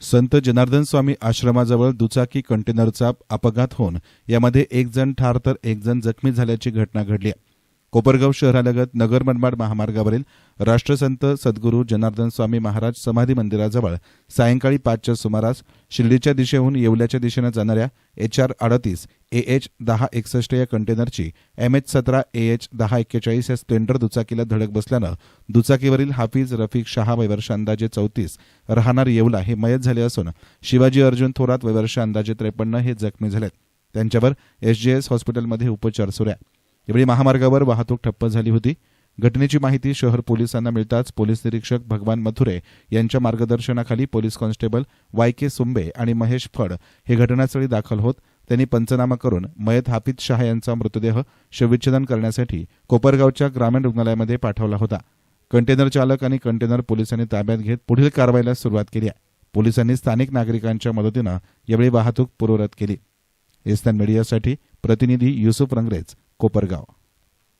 संत जनार्दन स्वामी आश्रमाजवळ दुचाकी कंटेनरचा अपघात होऊन यामध्ये एक जण ठार तर एक जण जखमी झाल्याची घटना घडली. आहे कोपरगाव शहरालगत नगर मनमाड महामार्गावरील राष्ट्रसंत सद्गुरू जनार्दन स्वामी महाराज समाधी मंदिराजवळ सायंकाळी पाचच्या सुमारास शिर्डीच्या दिशेहून येवल्याच्या दिशेनं जाणाऱ्या एच आर अडतीस ए एच दहा एकसष्ट या कंटेनरची एम एच सतरा ए एच दहा एक्केचाळीस या स्प्लेंडर दुचाकीला धडक बसल्यानं दुचाकीवरील हाफिज रफिक शहा वैवर्ष अंदाजे चौतीस राहणार येवला हे मयत झाले असून शिवाजी अर्जुन थोरात वैवर्ष अंदाजे त्रेपन्न हे जखमी झालेत. त्यांच्यावर एसजीएस हॉस्पिटलमध्ये उपचार सुरू आहे यावेळी महामार्गावर वाहतूक ठप्प झाली होती. घटनेची माहिती शहर पोलिसांना मिळताच पोलीस निरीक्षक भगवान मथुरे यांच्या मार्गदर्शनाखाली police constable Y K Sumbe आणि महेश फड हे घटनास्थळी दाखल होत. त्यांनी पंचनामा करून मयत हाफिज शहा यांचा मृतदेह शवविच्छेदन करण्यासाठी कोपरगावच्या ग्रामीण रुग्णालयामध्ये पाठवला होता. कंटेनर चालक आणि कंटेनर पोलिसांनी ताब्यात घेत पुढील कारवाईला सुरुवात केली आहे. पोलिसांनी स्थानिक नागरिकांच्या मदतीनं यावेळी वाहतूक पूर्ववत केली. एस्तान मीडियासाठी प्रतिनिधी युसुफ रंगरेज कोपरगाव